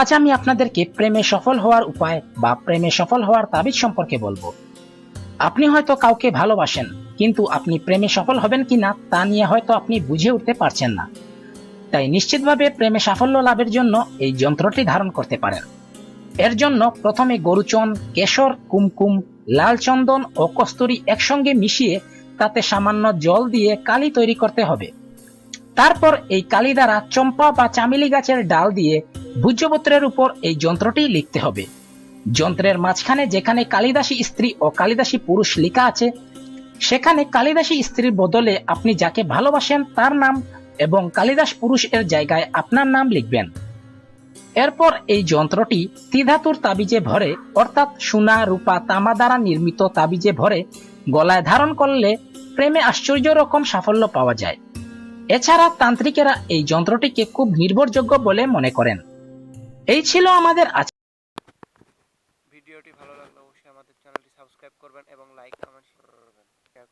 আজ আমি আপনাদেরকে প্রেমে সফল হওয়ার উপায় বা প্রেমে সফল হওয়ার তাবিজ সম্পর্কে বলব। আপনি হয়তো কাউকে ভালোবাসেন, কিন্তু আপনি প্রেমে সফল হবেন কি না তা নিয়ে হয়তো আপনি বুঝে উঠতে পারছেন না। তাই নিশ্চিতভাবে প্রেমে সাফল্য লাভের জন্য এই যন্ত্রটি ধারণ করতে পারেন। এর জন্য প্রথমে গরুচন, কেশর, কুমকুম, লাল চন্দন ও কস্তুরি একসঙ্গে মিশিয়ে তাতে সামান্য জল দিয়ে কালি তৈরি করতে হবে। তারপর এই কালি দ্বারা চম্পা বা চামেলি গাছের ডাল দিয়ে ভূজ্যপত্রের উপর এই যন্ত্রটি লিখতে হবে। যন্ত্রের মাঝখানে যেখানে কালিদাসী স্ত্রী ও কালিদাসী পুরুষ লেখা আছে, সেখানে কালিদাসী স্ত্রীর বদলে আপনি যাকে ভালোবাসেন তার নাম এবং কালিদাস পুরুষ এর জায়গায় আপনার নাম লিখবেন। এরপর এই যন্ত্রটি ত্রিধাতুর তাবিজে ভরে, অর্থাৎ সোনা, রূপা, তামা দ্বারা নির্মিত তাবিজে ভরে গলায় ধারণ করলে প্রেমে আশ্চর্য রকম সাফল্য পাওয়া যায়। এছাড়া তান্ত্রিকেরা এই যন্ত্রটিকে খুব নির্ভরযোগ্য বলে মনে করেন। এই ছিল আমাদের আজ ভিডিওটি ভালো লাগলে অবশ্যই আমাদের চ্যানেলটি সাবস্ক্রাইব করবেন এবং লাইক, কমেন্ট করবেন।